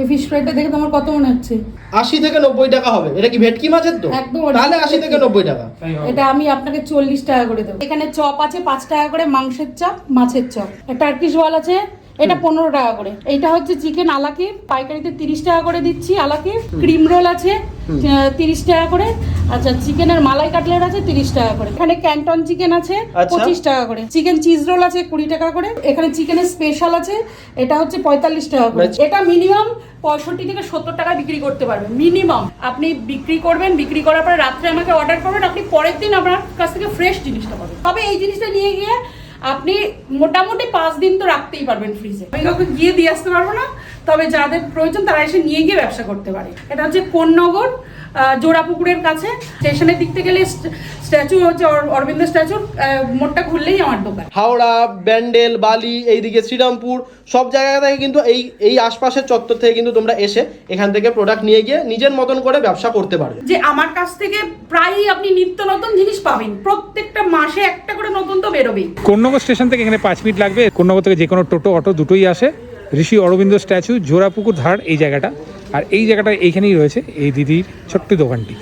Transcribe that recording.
এই ফিশ ফ্রাইটা দেখে তোমার কত মনে হচ্ছে? আশি থেকে নব্বই টাকা হবে। এটা কি ভেটকি মাছের তো? একদম তাহলে আশি থেকে নব্বই টাকা। এটা আমি আপনাকে চল্লিশ টাকা করে দেবো। এখানে চপ আছে পাঁচ টাকা করে মাংসের চপ মাছের চপ। টার্কিশ বল আছে এটা পনেরো টাকা করে। এইটা হচ্ছে চিকেন আলাকে পাইকারিতে তিরিশ টাকা করে দিচ্ছি আলাকে ক্রিম রোল আছে তিরিশ টাকা করে। আচ্ছা চিকেনের মালাই কাটলেট আছে তিরিশ টাকা করে। এখানে ক্যান্টন চিকেন আছে আচ্ছা। পঁচিশ টাকা করে। চিকেন চিজ রোল আছে কুড়ি টাকা করে। এখানে চিকেনের স্পেশাল আছে এটা হচ্ছে পঁয়তাল্লিশ টাকা করে। আচ্ছা। এটা মিনিমাম পঁয়ষট্টি থেকে সত্তর টাকা বিক্রি করতে পারবেন মিনিমাম আপনি বিক্রি করবেন বিক্রি করার পরে রাত্রে আমাকে অর্ডার করবেন আপনি পরের দিন আপনার কাছ থেকে ফ্রেশ জিনিসটা পাবেন। তবে এই জিনিসটা নিয়ে গিয়ে আপনি মোটামুটি পাঁচ দিন তো রাখতেই পারবেন ফ্রিজে আমি কাউকে গিয়ে দিয়ে আসতে পারব না তবে যাদের প্রয়োজন তারা এসে নিয়ে গিয়ে ব্যবসা করতে পারে। এটা হচ্ছে কোন্নগর আহ, জোড়াপুকুরের কাছে। স্টেশনের দিক থেকে গেলে স্ট্যাচু হচ্ছে অরবিন্দ স্ট্যাচু মোড়টা খুললেই আমার দোকান। হাওড়া ব্যান্ডেল বালি এইদিকে শ্রীরামপুর সব জায়গা থেকে কিন্তু এই এই আশপাশের চত্বর থেকে কিন্তু তোমরা এসে এখান থেকে প্রোডাক্ট নিয়ে গিয়ে নিজের মতন করে ব্যবসা করতে পারবে। যে আমার কাছ থেকে প্রায়ই আপনি নিত্য নতুন জিনিস পাবেন। প্রত্যেকটা মাসে একটা করে নতুন তো বেরোবেই। কন্যগর স্টেশন থেকে এখানে পাঁচ মিনিট লাগবে। কন্যগর থেকে যে কোনো টোটো অটো দুটোই আসে। ঋষি অরবিন্দ স্ট্যাচু জোড়াপুকুর ধার এই জায়গাটা। আর এই জায়গাটা এইখানেই রয়েছে এই দিদির ছোট্ট দোকানটি।